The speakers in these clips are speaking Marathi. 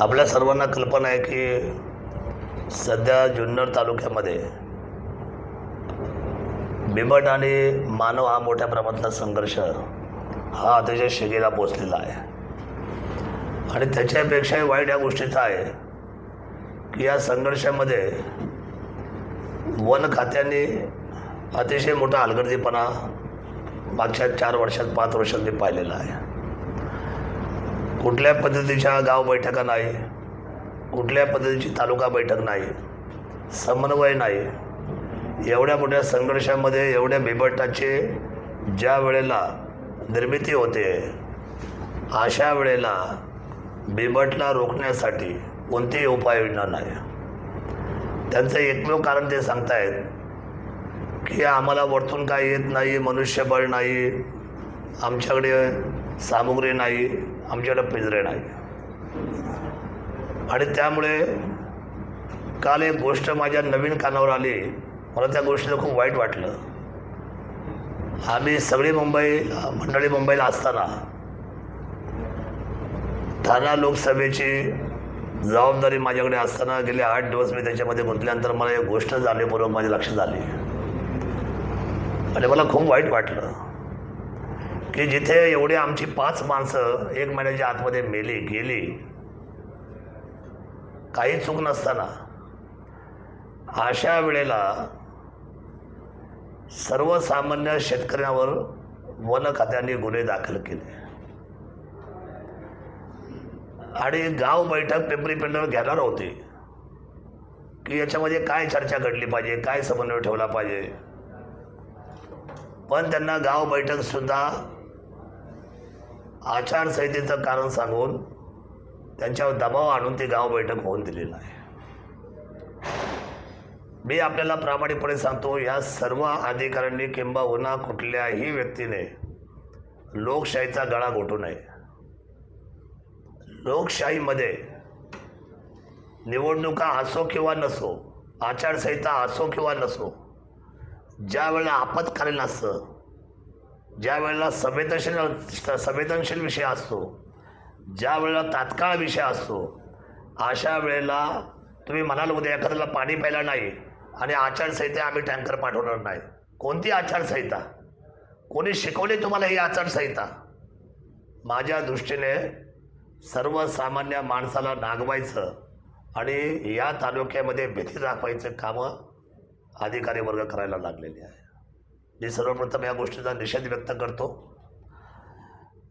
आपल्या सर्वांना कल्पना आहे की सध्या जुन्नर तालुक्यामध्ये बिबट आणि मानव हा मोठ्या प्रमाणातला संघर्ष हा अतिशय शिगेला पोचलेला आहे. आणि त्याच्यापेक्षाही वाईट या गोष्टीचा आहे की या संघर्षामध्ये वन खात्याने अतिशय मोठा हलगर्जीपणा मागच्या चार वर्षात पाच वर्षात मी पाहिलेला आहे. कुठल्या पद्धतीच्या गाव बैठका नाही कुठल्या पद्धतीची तालुका बैठक नाही समन्वय नाही. एवढ्या मोठ्या संघर्षामध्ये एवढ्या बिबटाचे ज्या वेळेला निर्मिती होते अशा वेळेला बिबटला रोखण्यासाठी कोणतीही उपाययोजना नाही. त्यांचं एकमेव कारण ते सांगतायत की आम्हाला वरतून काय येत नाही मनुष्यबळ नाही आमच्याकडे सामुग्री नाही आमच्याकडे पिंजरे नाही. आणि त्यामुळे काल एक गोष्ट माझ्या नवीन कानावर आली. मला त्या गोष्टीचं खूप वाईट वाटलं. आम्ही सगळी मुंबई मंडळी मुंबईला असताना ठाणा लोकसभेची जबाबदारी माझ्याकडे असताना गेले आठ दिवस मी त्याच्यामध्ये गुंतल्यानंतर मला एक गोष्ट झाली बरोबर माझ्या लक्षात आली आणि मला खूप वाईट वाटलं. की जिथे एवढी आमची पाच माणसं एक महिन्याच्या आतमध्ये मेली गेली काही चूक नसताना अशा वेळेला सर्वसामान्य शेतकऱ्यावर वन खात्याने गुन्हे दाखल केले. आणि गाव बैठक पिंपरी पिंडवर घेणार होती की याच्यामध्ये काय चर्चा घडली पाहिजे काय समन्वय ठेवला पाहिजे. पण त्यांना गाव बैठकसुद्धा आचारसंहितेचं कारण सांगून त्यांच्यावर दबाव आणून ती गाव बैठक होऊन दिलेलं आहे. मी आपल्याला प्रामाणिकपणे सांगतो या सर्व अधिकाऱ्यांनी किंबहुना कुठल्याही व्यक्तीने लोकशाहीचा गळा घोटू नये. लोकशाहीमध्ये निवडणुका असो किंवा नसो आचारसंहिता असो किंवा नसो ज्या वेळेला आपत्कालीन असतं ज्या वेळेला संवेदनशील संवेदनशील विषय असतो ज्या वेळेला तात्काळ विषय असतो अशा वेळेला तुम्ही म्हणाल उद्या एखाद्याला पाणी प्यायला नाही आणि आचारसंहिता आम्ही टँकर पाठवणार नाही. कोणती आचारसंहिता? कोणी शिकवली तुम्हाला ही आचारसंहिता? माझ्या दृष्टीने सर्वसामान्य माणसाला नागवायचं आणि या तालुक्यामध्ये भीती दाखवायचं कामं अधिकारी वर्ग करायला लागलेले आहे मी सर्वप्रथम या गोष्टीचा निषेध व्यक्त करतो.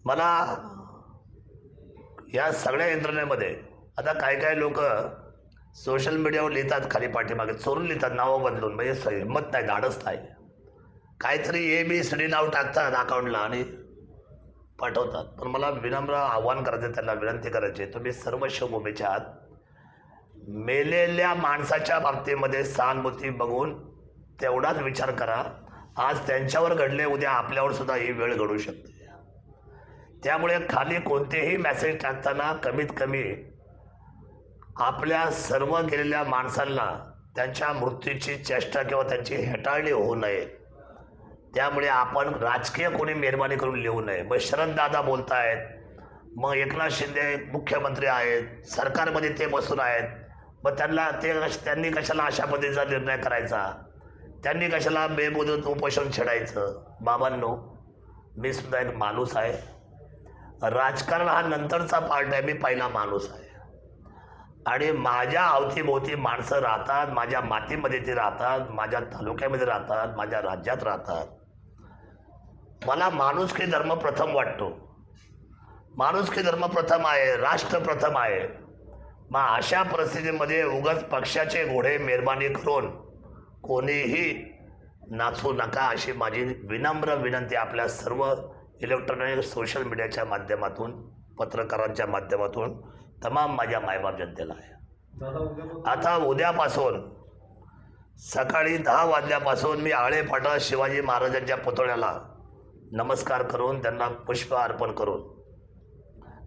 मला या सगळ्या यंत्रणेमध्ये आता काय काय लोक सोशल मीडियावर लिहितात खाली पाठीमागे चोरून लिहितात नावं बदलून म्हणजे हिंमत नाही धाडस नाही. काहीतरी ए बी सी डी नाव टाकतात अकाउंटला आणि पाठवतात. पण मला विनम्र आव्हान करायचं त्यांना विनंती करायची तुम्ही सर्व शिवभूमीच्या आत मेलेल्या माणसाच्या बाबतीमध्ये सहानुभूती बघून तेवढाच विचार करा. आज त्यांच्यावर घडले उद्या आपल्यावर सुद्धा ही वेळ घडू शकते. त्यामुळे खाली कोणतेही मेसेज टाकताना कमीत कमी आपल्या सर्व गेलेल्या माणसांना त्यांच्या मृत्यूची चेष्टा किंवा त्यांची हेटाळणी होऊ नये. त्यामुळे आपण राजकीय कोणी मेहरबानी करून लिहू नये. मग शरददादा बोलतायत मग एकनाथ शिंदे मुख्यमंत्री आहेत सरकारमध्ये ते बसून आहेत. मग त्यांना ते कश- त्यांनी कशाला अशा पद्धतीचा निर्णय करायचा? त्यांनी कशाला बेमुदत उपोषण छेडायचं? बाबांनो मी सुद्धा एक माणूस आहे. राजकारण हा नंतरचा पार्ट आहे. मी पहिला माणूस आहे. आणि माझ्या अवतीभोवती माणसं राहतात माझ्या मातीमध्ये ते राहतात माझ्या तालुक्यामध्ये राहतात माझ्या राज्यात राहतात. मला माणुसकी धर्म प्रथम वाटतो. माणुसकी धर्म प्रथम आहे राष्ट्र प्रथम आहे. मग अशा परिस्थितीमध्ये उगाच पक्षाचे घोडे मेहरबानी करून कोणीही नाचू नका अशी माझी विनम्र विनंती आपल्या सर्व इलेक्ट्रॉनिक सोशल मीडियाच्या माध्यमातून पत्रकारांच्या माध्यमातून तमाम माझ्या मायबाप जनतेला आहे. आता उद्यापासून सकाळी दहा वाजल्यापासून मी आळेफाटा शिवाजी महाराजांच्या पुतळ्याला नमस्कार करून त्यांना पुष्प अर्पण करून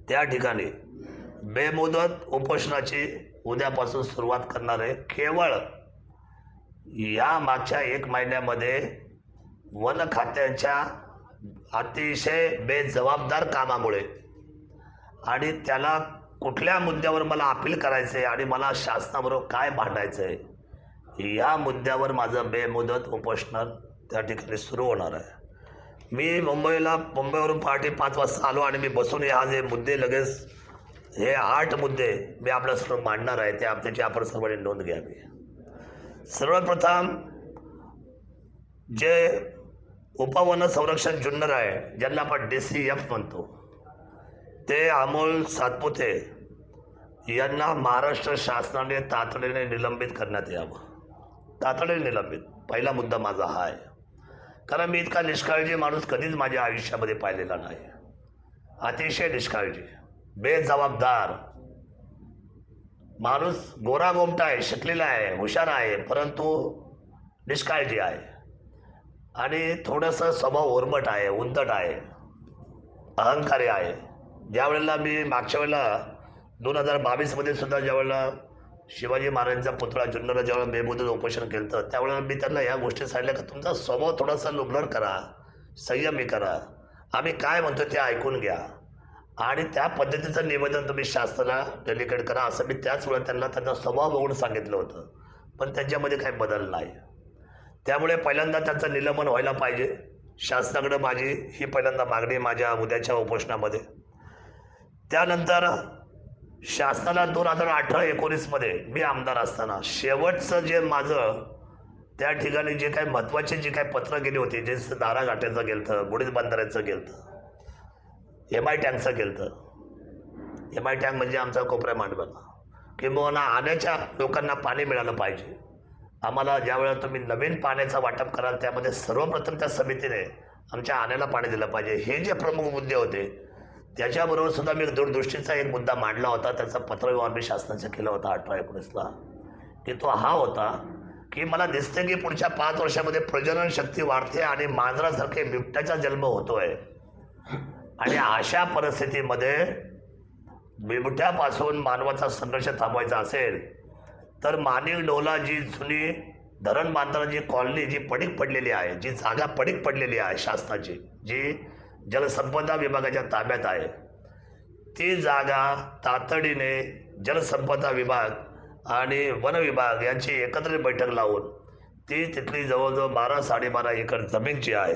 त्या ठिकाणी बेमुदत उपोषणाची उद्यापासून सुरुवात करणार आहे. केवळ या मागच्या एक महिन्यामध्ये वन खात्याच्या अतिशय बेजबाबदार कामामुळे आणि त्याला कुठल्या मुद्द्यावर मला अपील करायचं आहे आणि मला शासनाबरोबर काय भांडायचं आहे या मुद्द्यावर माझं बेमुदत उपोषण त्या ठिकाणी सुरू होणार आहे. मी मुंबईला मुंबईवरून पहाटे पाच वाजता आलो आणि मी बसून हे आज हे मुद्दे लगेच हे आठ मुद्दे मी आपल्यासमोर मांडणार आहे ते त्याची आपण सर्वांनी नोंद घ्यावी. सर्वप्रथम जे उपवन संरक्षण जुन्नर आहे ज्यांना आपण डी सी एफ म्हणतो ते अमोल सातपुते यांना महाराष्ट्र शासनाने तातडीने निलंबित करण्यात यावं. तातडीने निलंबित. पहिला मुद्दा माझा हा आहे. कारण मी इतका निष्काळजी माणूस कधीच माझ्या आयुष्यामध्ये पाहिलेला नाही. अतिशय निष्काळजी. बेजबाबदार. माणूस गोरा गोमटा आहे शिकलेला आहे हुशार आहे परंतु निष्काळजी आहे. आणि थोडंसं स्वभाव ओरमट आहे उंदट आहे अहंकारी आहे. ज्या वेळेला मी मागच्या वेळेला दोन हजार बावीसमध्ये सुद्धा ज्यावेळेला शिवाजी महाराजांचा पुतळा जुन्नरला ज्यावेळेला बेमुदत उपोषण केलं होतं त्यावेळेला मी त्यांना ह्या गोष्टी सांगितल्या की तुमचा स्वभाव थोडासा लुबलर करा संयमी करा. आम्ही काय म्हणतो ते ऐकून घ्या. आणि त्या पद्धतीचं निवेदन तुम्ही शासनाला डेलिकेट करा असं. मी त्याच वेळा त्यांना त्यांचा स्वभाव बघून सांगितलं होतं. पण त्यांच्यामध्ये काही बदल नाही. त्यामुळे पहिल्यांदा त्यांचं निलंबन व्हायला पाहिजे. शासनाकडं माझी ही पहिल्यांदा मागणी माझ्या उद्याच्या उपोषणामध्ये. त्यानंतर शासनाला दोन हजार अठरा एकोणीसमध्ये मी आमदार असताना शेवटचं जे माझं त्या ठिकाणी जे काही महत्त्वाचे जे काही पत्र गेली होती जे दारा घाट्याचं गेलं गुढीत बंधाऱ्याचं गेलं एम आय टँकचं तर एम आय टँक म्हणजे आमचा कोपऱ्या मांडवाला किंबहुना आण्याच्या लोकांना पाणी मिळालं पाहिजे. आम्हाला ज्यावेळेला तुम्ही नवीन पाण्याचं वाटप कराल त्यामध्ये सर्वप्रथम त्या समितीने आमच्या आण्याला पाणी दिलं पाहिजे. हे जे प्रमुख मुद्दे होते त्याच्याबरोबर सुद्धा मी दूरदृष्टीचा एक मुद्दा मांडला होता. त्याचा पत्रव्यवहार मी शासनाचा केला होता अठरा एकोणीसला. की तो हा होता की मला दिसते की पुढच्या पाच वर्षामध्ये प्रजनन शक्ती वाढते आणि मांजरासारखे बिबट्याचा जन्म होतोय. आणि अशा परिस्थितीमध्ये बिबट्यापासून मानवाचा संघर्ष थांबवायचा असेल तर मानिक डोला जी जुनी धरण बांधताना जी कॉलनी जी पडीक पडलेली आहे जी जागा पडीक पडलेली आहे शासनाची जी जलसंपदा विभागाच्या ताब्यात आहे ती जागा तातडीने जलसंपदा विभाग आणि वन विभाग यांची एकत्रित बैठक लावून ती तिथली जवळजवळ बारा साडेबारा एकर जमीन जी आहे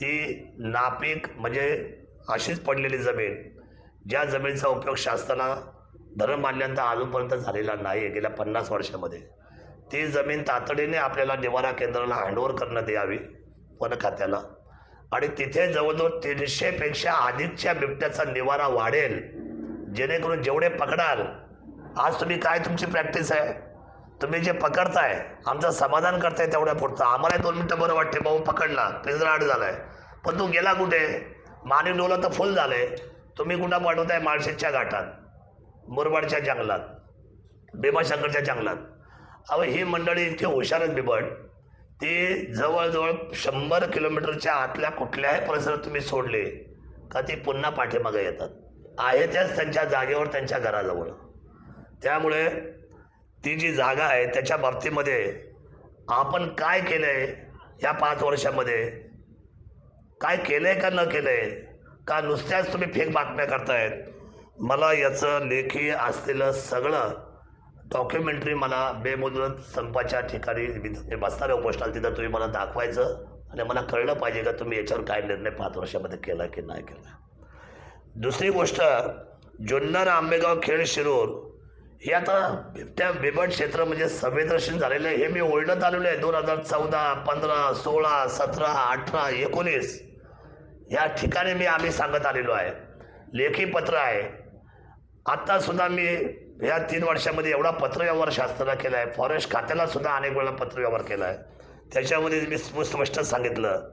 ती नापीक म्हणजे अशीच पडलेली जमीन ज्या जमिनीचा उपयोग शासनाला धरण बांधल्यानंतर अजूनपर्यंत झालेला नाही गेल्या पन्नास वर्षामध्ये. ती जमीन तातडीने आपल्याला निवारा केंद्राला हँडओव्हर करण्यात यावी वन खात्याला. आणि तिथे जवळजवळ तीनशेपेक्षा अधिकच्या बिबट्याचा निवारा वाढेल जेणेकरून जेवढे पकडाल आज तुम्ही काय तुमची प्रॅक्टिस आहे? तुम्ही जे पकडताय आमचं समाधान करताय तेवढ्या पुरतं. आम्हाला दोन मिनटं बरं वाटते भाऊ पकडला. पिंजरा आड झालाय. पण तू गेला कुठे? माने डोलं तर फुल झालंय. तुम्ही कुठं पाठवताय? माळशेजच्या घाटात. मुरबाडच्या जंगलात. भीमाशंकरच्या जंगलात. अहो ही मंडळी इतकी हुशार आहेत बिबट. ती जवळजवळ शंभर किलोमीटरच्या आतल्या कुठल्याही परिसरात तुम्ही सोडले का ती पुन्हा पाठीमागे येतात. आहे त्याच त्यांच्या जागेवर त्यांच्या घराजवळ. त्यामुळे ती जी जागा आहे त्याच्या बाबतीमध्ये आपण काय केलं आहे या पाच वर्षामध्ये? काय केलं आहे का न केलं आहे का नुसत्याच तुम्ही फेक बातम्या करतायत? मला याचं लेखी असलेलं सगळं डॉक्युमेंटरी मला बेमुदत संपाच्या ठिकाणी मी बसणारे उपोषणाल तिथं तुम्ही मला दाखवायचं आणि मला कळलं पाहिजे का तुम्ही याच्यावर काय निर्णय पाच वर्षामध्ये केला की नाही केला. दुसरी गोष्ट जुन्नर आंबेगाव खेड शिरूर हे आता त्या बिबट क्षेत्र म्हणजे संवेदनशील झालेलं आहे. हे मी ओढत आलेलं आहे. दोन हजार चौदा पंधरा सोळा सतरा अठरा एकोणीस. या ठिकाणी मी आम्ही सांगत आलेलो आहे. लेखी पत्र आहे. आत्तासुद्धा मी या तीन वर्षामध्ये एवढा पत्रव्यवहार शासनाला केला आहे. फॉरेस्ट खात्याला सुद्धा अनेक वेळा पत्रव्यवहार केला आहे. त्याच्यामध्ये मी स्पष्ट सांगितलं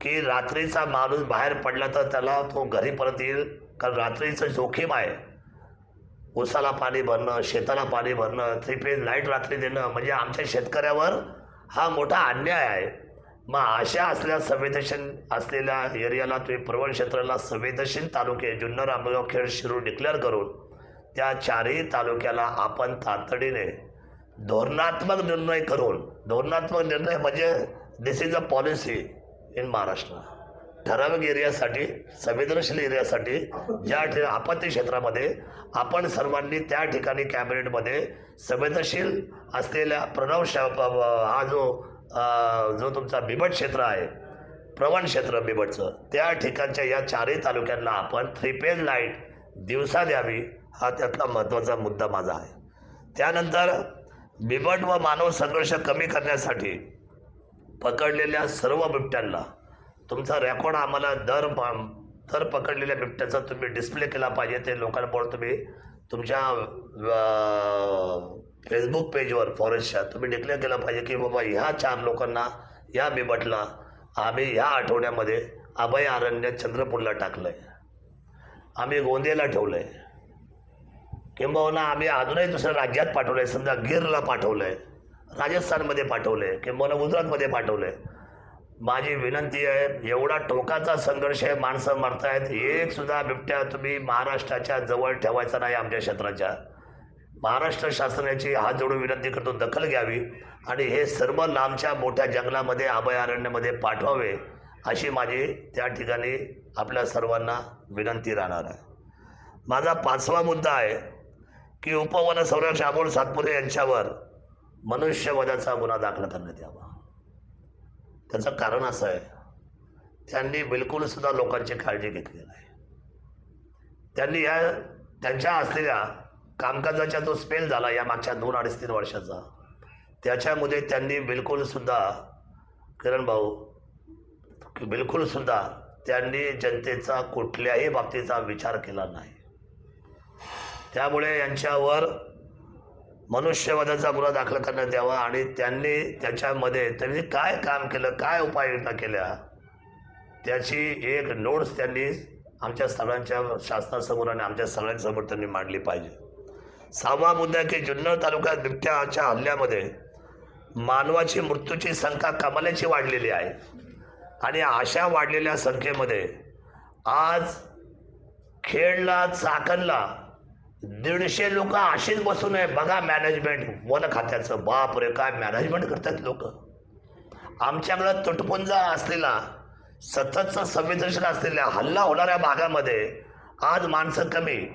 की रात्रीचा माणूस बाहेर पडला तर त्याला तो घरी परत येईल. कारण रात्रीचं जोखीम आहे. ऊसाला पाणी भरणं शेताला पाणी भरणं थ्री फेज लाइट रात्री देणं म्हणजे आमच्या शेतकऱ्यावर हा मोठा अन्याय आहे. मग अशा असल्या संवेदनशील असलेल्या एरियाला तुम्ही प्रवण क्षेत्राला संवेदनशील तालुके जुन्नर आंबेगाव खेड शिरूर डिक्लेअर करून त्या चारही तालुक्याला आपण तातडीने धोरणात्मक निर्णय करून धोरणात्मक निर्णय म्हणजे this is a policy in Maharashtra ठराविक एरियासाठी संवेदनशील एरियासाठी ज्या ठिकाणी आपत्ती क्षेत्रामध्ये आपण सर्वांनी त्या ठिकाणी कॅबिनेटमध्ये संवेदनशील असलेल्या प्रणव हा जो जो तुमचा बिबट क्षेत्र आहे प्रवण क्षेत्र बिबटचं त्या ठिकाणच्या या चारही तालुक्यांना आपण थ्री पेज लाइट दिवसा द्यावी हा त्यातला महत्त्वाचा मुद्दा माझा आहे. त्यानंतर बिबट व मानव संघर्ष कमी करण्यासाठी पकडलेल्या सर्व बिबट्यांना तुमचा रेकॉर्ड आम्हाला दर प- दर पकडलेल्या बिबट्याचा तुम्ही डिस्प्ले केला पाहिजे ते लोकांपुढे तुम्ही तुमच्या फेसबुक पेजवर फॉरेस्टच्या तुम्ही डिक्लेअर केलं पाहिजे की बाबा ह्या चार लोकांना या बिबटला आम्ही ह्या आठवड्यामध्ये अभयारण्य चंद्रपूरला टाकलं आहे आम्ही गोंदियाला ठेवलं आहे किंबहुना आम्ही अजूनही दुसऱ्या राज्यात पाठवलं आहे समजा गिरला पाठवलं आहे राजस्थानमध्ये पाठवलं आहे किंबहुना गुजरातमध्ये पाठवलं आहे माझी विनंती आहे एवढा टोकाचा संघर्ष आहे माणसं मरतायत. एक सुद्धा बिबट्या तुम्ही महाराष्ट्राच्या जवळ ठेवायचा नाही आमच्या क्षेत्राच्या. महाराष्ट्र शासनाची हात जोडून विनंती करतो दखल घ्यावी. आणि हे सर्व लांबच्या मोठ्या जंगलामध्ये अभयारण्यामध्ये पाठवावे अशी माझी त्या ठिकाणी आपल्या सर्वांना विनंती राहणार आहे. माझा पाचवा मुद्दा आहे की उपवन संरक्षण अमोल सातपुते यांच्यावर मनुष्यवधाचा गुन्हा दाखल करण्यात यावा. त्याचं कारण असं आहे त्यांनी बिलकुलसुद्धा लोकांची काळजी घेतली नाही. त्यांनी या त्यांच्या असलेल्या कामकाजाचा जो स्पेल झाला या मागच्या दोन अडीच तीन वर्षाचा त्याच्यामध्ये त्यांनी बिलकुलसुद्धा किरण भाऊ बिलकुलसुद्धा त्यांनी जनतेचा कुठल्याही बाबतीचा विचार केला नाही. त्यामुळे यांच्यावर मनुष्यवधाचा गुन्हा दाखल करण्यात यावा आणि त्यांनी त्याच्यामध्ये त्यांनी काय काम केलं काय उपाययोजना केल्या त्याची एक नोट्स त्यांनी आमच्या सगळ्यांच्या शासनासमोर आणि आमच्या सगळ्यांसमोर त्यांनी मांडली पाहिजे. सहावा मुद्दा की जुन्नर तालुक्यात बिबट्याच्या हल्ल्यामध्ये मानवाची मृत्यूची संख्या कमाल्याची वाढलेली आहे. आणि अशा वाढलेल्या संख्येमध्ये आज खेडला चाकणला दीडशे लोक अशीच बसून आहे. बघा मॅनेजमेंट वन खात्याचं. बाप रे काय मॅनेजमेंट करतात लोक? आमच्याकडं तुटपुंजा असलेला सततचा संवेदनशील असलेल्या हल्ला होणाऱ्या भागामध्ये आज माणसं कमी.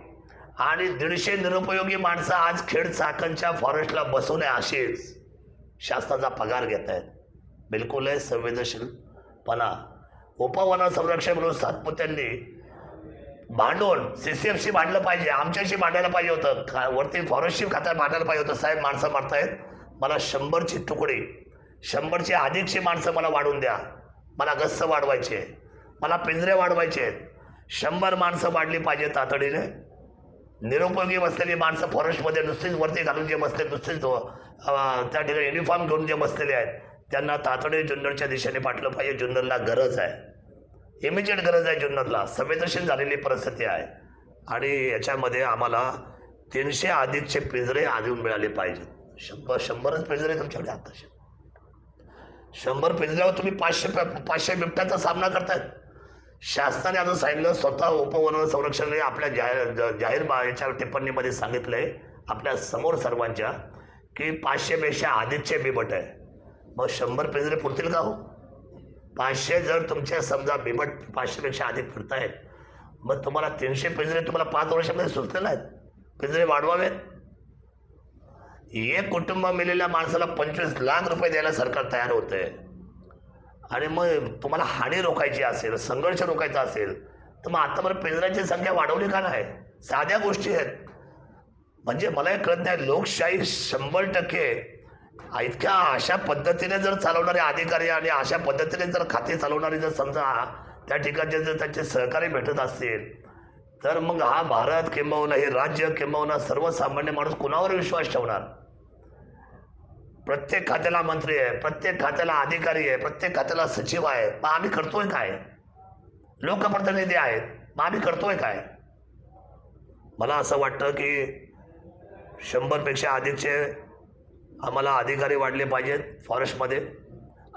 आणि दीडशे निरुपयोगी माणसं आज खेड चाकणच्या फॉरेस्टला बसवणे अशीच. शासनाचा पगार घेत आहेत. बिलकुल आहे संवेदनशीलपणा. उपवन संरक्षण म्हणून सातपुत्यांनी भांडून सी सी भांडलं पाहिजे आमच्याशी भांडायला पाहिजे होतं. खा वरती फॉरेस्टशी खात्यात भांडायला पाहिजे होतं. साहेब माणसं मारतायत. मला शंभरची तुकडी शंभरची अधिकशे माणसं मला वाढवून द्या. मला गस्स वाढवायचे. मला पिंजरे वाढवायचे. आहेत शंभर माणसं वाढली पाहिजे तातडीने. निरुपयोगी बसलेली माणसं फॉरेस्टमध्ये नुसतीच वरती घालून जे बसले नुसतीच त्या ठिकाणी युनिफॉर्म घेऊन जे बसलेले आहेत त्यांना तातडीने जुन्नरच्या दिशेने पाठलं पाहिजे. जुन्नरला गरज आहे. इमिजिएट गरज आहे जुन्नरला. संवेदनशील झालेली परिस्थिती आहे. आणि याच्यामध्ये आम्हाला तीनशे अधिकचे पिंजरे आधीहून मिळाले पाहिजेत. शंभर शंभरच पिंजरे तुमच्याकडे आता शंभर पिंजऱ्यावर तुम्ही पाचशे पाचशे बिबट्याचा सामना करतायत. शासनाने आता सांगितलं स्वतः उपवन संरक्षणाने आपल्या जाहीर जाहीर बा याच्या टिप्पणीमध्ये सांगितलंय आपल्यासमोर सर्वांच्या की पाचशेपेक्षा अधिकचे बिबट आहे. मग शंभर पिंजरे पुरतील का हो? पाचशे जर तुमच्या समजा बिबट पाचशेपेक्षा अधिक फिरतायत मग तुम्हाला तीनशे पिंजरे तुम्हाला पाच वर्षामध्ये सुचलेले आहेत. पिंजरे वाढवावेत. एक कुटुंब मिलेल्या माणसाला पंचवीस लाख रुपये द्यायला सरकार तयार होतंय. आणि मग तुम्हाला हानी रोखायची असेल संघर्ष रोखायचा असेल तर मग आतापर्यंत पिंजऱ्यांची संख्या वाढवली का नाही? साध्या गोष्टी आहेत. म्हणजे मला हे कळत नाही लोकशाही शंभर टक्के इतक्या अशा पद्धतीने जर चालवणारे अधिकारी आणि अशा पद्धतीने जर खाते चालवणारे जर समजा त्या ठिकाणचे जर त्यांचे सहकारी भेटत असतील तर मग हा भारत किंबहुना हे राज्य किंबहुना सर्वसामान्य माणूस कुणावर विश्वास ठेवणार? प्रत्येक खात्याला मंत्री आहे प्रत्येक खात्याला अधिकारी आहे प्रत्येक खात्याला सचिव आहे मग आम्ही करतोय काय? लोकप्रतिनिधी आहेत मग आम्ही करतोय काय? मला असं वाटतं की शंभरपेक्षा अधिकचे आम्हाला अधिकारी वाढले पाहिजेत फॉरेस्टमध्ये.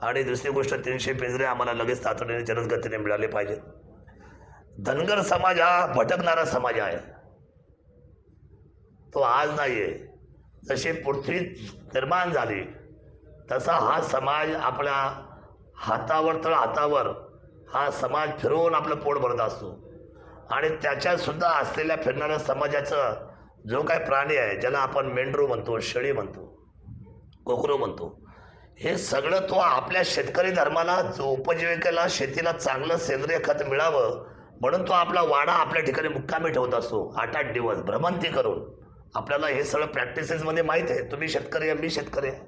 आणि दुसरी गोष्ट तीनशे पिंजरे आम्हाला लगेच तातडीने जलदगतीने मिळाले पाहिजेत. धनगर समाज हा भटकणारा समाज आहे. तो आज नाही आहे जशी पृथ्वी निर्माण झाली तसा हा समाज आपल्या हातावर तर हातावर हा समाज फिरवून आपलं पोट भरत असतो. आणि त्याच्यात सुद्धा असलेल्या फिरणाऱ्या समाजाचं जो काही प्राणी आहे ज्याला आपण मेंढरू म्हणतो शेळी म्हणतो कोकरू म्हणतो. हे सगळं तो आपल्या शेतकरी धर्माला जो उपजीविकेला शेतीला चांगलं सेंद्रिय खत मिळावं म्हणून तो आपला वाडा आपल्या ठिकाणी मुक्कामी ठेवत असतो. आठ आठ दिवस भ्रमंती करून. आपल्याला हे सगळं प्रॅक्टिसेसमध्ये माहीत आहे. तुम्ही शेतकरी आहे मी शेतकरी आहे.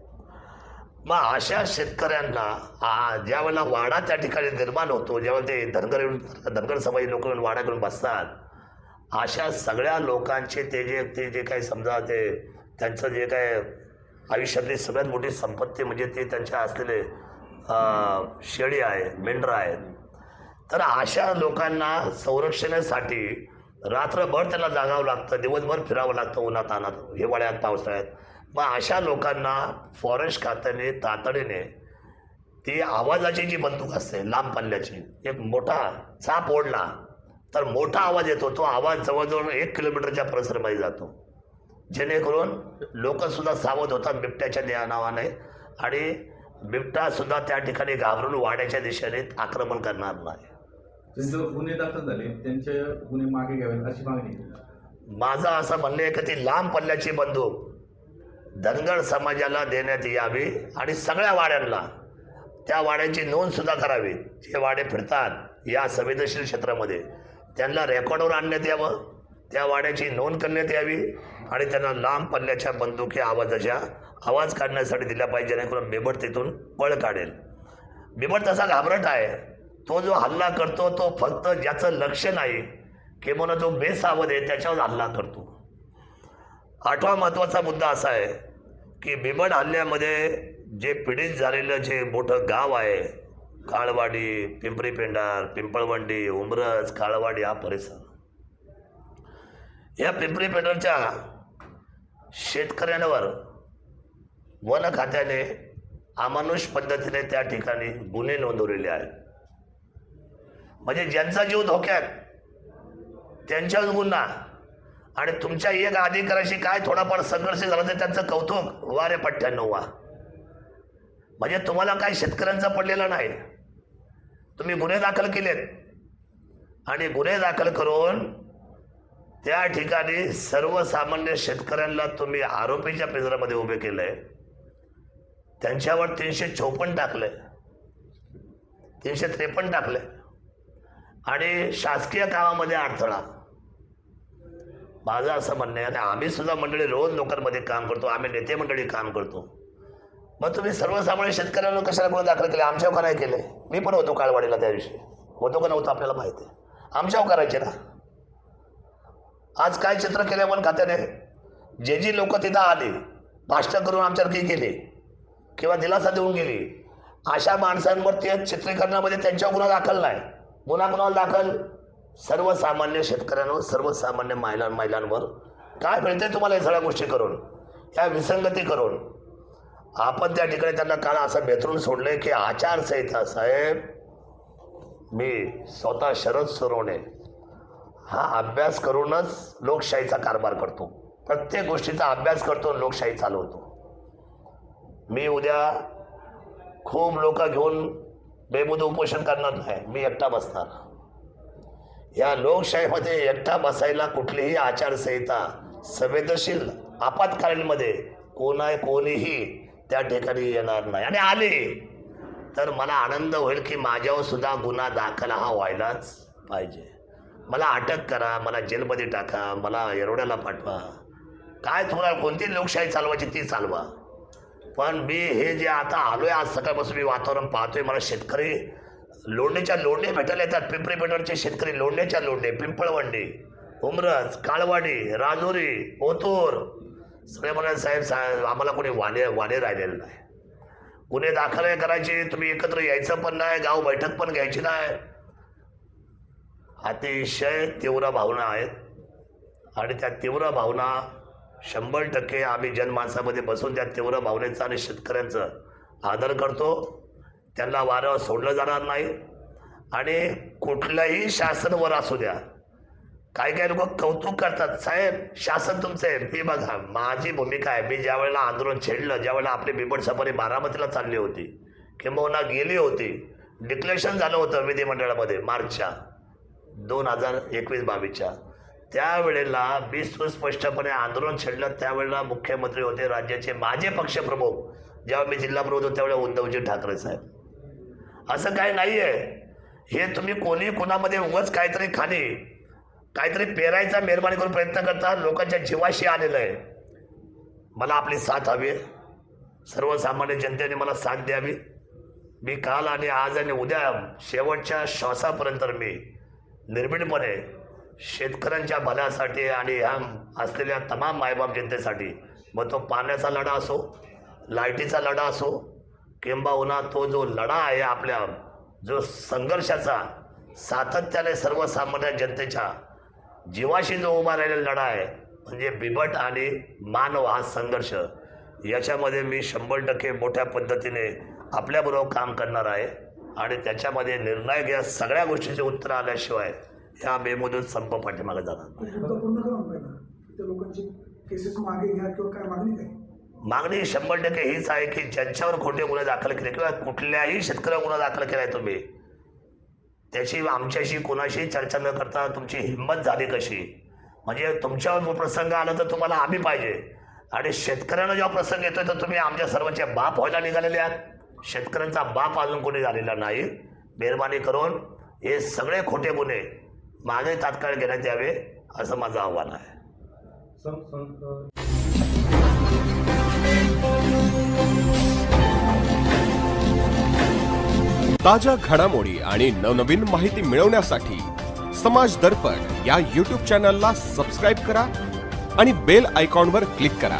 मग अशा शेतकऱ्यांना आ, ज्या वेळेला वाडा त्या ठिकाणी निर्माण होतो जेव्हा ते धनगर धनगर समाज लोक येऊन वाडा घेऊन बसतात अशा सगळ्या लोकांचे ते जे ते जे काही समजा ते त्यांचं जे काय आयुष्यातली सगळ्यात मोठी संपत्ती म्हणजे ते त्यांच्या असलेले शेळी आहे मेंढरं आहेत. तर अशा लोकांना संरक्षणासाठी रात्रभर त्यांना जागावं लागतं दिवसभर फिरावं लागतं उन्हात अनात हिवाळ्यात पावसाळ्यात. मग अशा लोकांना फॉरेस्ट खात्याने तातडीने ती आवाजाची जी बंदूक असते लांब पल्ल्याची एक मोठा चाप ओढला तर मोठा आवाज येतो तो आवाज जवळजवळ एक किलोमीटरच्या परिसरामध्ये जातो. जेणेकरून लोकसुद्धा सावध होतात बिबट्याच्या त्या नावाने. आणि बिबटासुद्धा त्या ठिकाणी घाबरून वाड्याच्या दिशेने आक्रमण करणार नाही. ज्यांच्यावर गुन्हे दाखल झाले. त्यांचे गुन्हे मागे घ्यावेत अशी मागणी. माझं असं म्हणणं आहे की ती लांब पल्ल्याची बंदूक धनगर समाजाला देण्यात यावी आणि सगळ्या वाड्यांना त्या वाड्यांची नोंद सुद्धा करावी. जे वाडे फिरतात या संवेदनशील क्षेत्रामध्ये त्यांना रेकॉर्डवर आणण्यात यावं. त्या वाड्याची नोंद करण्यात यावी आणि त्यांना लांब पल्ल्याच्या बंदुकी आवाजाच्या आवाज काढण्यासाठी दिल्या पाहिजे जेणेकरून बिबट तिथून पळ काढेल. बिबट तसा घाबरट आहे. तो जो हल्ला करतो तो फक्त ज्याचं लक्ष नाही किंवा जो बेसावध आहे त्याच्यावर हल्ला करतो. आठवा महत्त्वाचा मुद्दा असा आहे की बिबट हल्ल्यामध्ये जे पीडित झालेलं जे मोठं गाव आहे काळवाडी पिंपरी पेंडार पिंपळवंडी उमरज काळवाडी हा परिसर. या पिंपरी पेटरच्या शेतकऱ्यांवर वन खात्याने अमानुष पद्धतीने त्या ठिकाणी गुन्हे नोंदवलेले आहेत. म्हणजे ज्यांचा जीव धोक्यात त्यांच्याच गुन्हा आणि तुमच्या एक अधिकाऱ्याशी काय थोडाफार संघर्ष झाला तर त्यांचं कौतुक वारे पठ्ठ्याण्णव वा. म्हणजे तुम्हाला काय शेतकऱ्यांचा पडलेला नाही. तुम्ही गुन्हे दाखल केलेत. आणि गुन्हे दाखल करून त्या ठिकाणी सर्वसामान्य शेतकऱ्यांना तुम्ही आरोपीच्या पिंजरामध्ये उभे केलंय. त्यांच्यावर तीनशे चौपन्न आहे तीनशे त्रेपन्न आहे आणि शासकीय कामामध्ये अडथळा. माझं असं म्हणणं आहे आणि आम्ही सुद्धा मंडळी रोज लोकांमध्ये काम करतो आम्ही नेते मंडळी काम करतो. मग तुम्ही सर्वसामान्य शेतकऱ्यांना कशाला गुन्हे दाखल केले? आमच्यावर का नाही केले मी पण होतो काळवाडीला त्या दिवशी होतो का नव्हतं आपल्याला माहिती आहे. आमच्यावर करायचे ना? आज काय चित्र केलं वन खात्याने? जे जी लोक तिथं आली भाषण करून आमच्यासारखी केले किंवा दिलासा देऊन गेली अशा माणसांवर ते चित्रीकरणामध्ये त्यांच्यावर गुन्हा दाखल नाही. गुन्हा गुन्हा दाखल? सर्वसामान्य शेतकऱ्यांवर सर्वसामान्य महिला महिलांवर. काय मिळते तुम्हाला या सगळ्या गोष्टी करून? या विसंगती करून? आपण त्या ठिकाणी त्यांना काल असं बेतरून सोडलंय की आचारसंहिता साहेब मी स्वतः शरद सोरवणे हा अभ्यास करूनच लोकशाहीचा कारभार करतो. प्रत्येक गोष्टीचा अभ्यास करतो लोकशाही चालवतो मी उद्या खूप लोक घेऊन बेमुद उपोषण करणार नाही. मी एकटा बसणार. या लोकशाहीमध्ये एकटा बसायला कुठलीही आचारसंहिता संवेदनशील आपत्कालीनमध्ये कोणा कोणीही त्या ठिकाणी येणार नाही. आणि आले तर मला आनंद होईल की माझ्यावर सुद्धा गुन्हा दाखल हा व्हायलाच पाहिजे. मला अटक करा मला जेलमध्ये टाका मला एरोड्याला पाठवा. काय तुम्हाला कोणती लोकशाही चालवायची ती चालवा. पण मी हे जे आता आलो आहे आज सकाळपासून मी वातावरण पाहतोय मला शेतकरी लोंढेच्या लोंढे भेटायला येतात पिंपरी पेंढरचे शेतकरी लोंढेच्या लोंढे पिंपळवंडी उमरज काळवाडी राजोरी ओतूर. सगळे म्हणाले साहेब साहेब आम्हाला कोणी वाणे वाणे राहिलेलं नाही. गुन्हे दाखल करायचे तुम्ही एकत्र यायचं पण नाही गाव बैठक पण घ्यायची नाही. अतिशय तीव्र भावना आहेत. आणि त्या तीव्र भावना शंभर टक्के आम्ही जनमानसामध्ये बसून त्या तीव्र भावनेचा आणि शेतकऱ्यांचं आदर करतो. त्यांना वारं सोडलं जाणार नाही. आणि कुठलंही शासन वर असू द्या. काही काही लोक कौतुक करतात साहेब शासन तुमचं आहे. मी बघा माझी भूमिका आहे. मी ज्या वेळेला आंदोलन छेडलं ज्या वेळेला आपली बिबट सफारी बारामतीला चालली होती किंबहुना गेली होती डिक्लेरेशन झालं होतं विधिमंडळामध्ये मार्चच्या. दोन हजार एकवीस बावीसच्या. त्यावेळेला मी सुस्पष्टपणे आंदोलन छेडलं. त्यावेळेला मुख्यमंत्री होते राज्याचे माझे पक्षप्रमुख. जेव्हा मी जिल्हा प्रमुख होतो त्यावेळेला उद्धवजी ठाकरे साहेब. असं काही नाही आहे हे तुम्ही कोणी कोणामध्ये उगाच काहीतरी खाली काहीतरी पेरायचा मेहरबानी करून प्रयत्न करता लोकांच्या जीवाशी आलेलं आहे. मला आपली साथ हवी आहे. सर्वसामान्य जनतेने मला साथ द्यावी. मी काल आणि आज आणि उद्या शेवटच्या श्वासापर्यंत मी निर्भीडपणे शेतकऱ्यांच्या भल्यासाठी आणि ह्या असलेल्या तमाम मायबाप जनतेसाठी मग तो पाण्याचा लढा असो लाईटीचा लढा असो किंबहुना तो जो लढा आहे आपल्या जो संघर्षाचा सातत्याने सर्वसामान्य जनतेच्या जीवाशी जो उभा राहिलेला लढा आहे म्हणजे बिबट आणि मानव हा संघर्ष याच्यामध्ये मी शंभर टक्के मोठ्या पद्धतीने आपल्याबरोबर काम करणार आहे. आणि त्याच्यामध्ये निर्णायक या सगळ्या गोष्टीचे उत्तर आल्याशिवाय ह्या बेमुदत संप पाठीमागे जाणार मागणी शंभर टक्के हीच आहे की ज्यांच्यावर खोटे गुन्हे दाखल केले किंवा कुठल्याही शेतकऱ्यावर गुन्हा दाखल केला आहे तुम्ही त्याची आमच्याशी कोणाशी चर्चा न करता तुमची हिंमत झाली कशी? म्हणजे तुमच्यावर प्रसंग आला तर तुम्हाला आम्ही पाहिजे. आणि शेतकऱ्यांना जेव्हा प्रसंग येतोय तर तुम्ही आमच्या सर्वांचे बाप व्हायला निघालेले आहात. शेतकऱ्यांचा बाप अजून कोणी झालेला नाही. मेहरबानी करून हे सगळे खोटे गुन्हे मागे तात्काळ घेण्यात यावे असं माझं आव्हान आहे. ताज्या घडामोडी आणि नवनवीन माहिती मिळवण्यासाठी समाज दर्पण या यूट्यूब चॅनलला सबस्क्राईब करा आणि बेल आयकॉनवर क्लिक करा.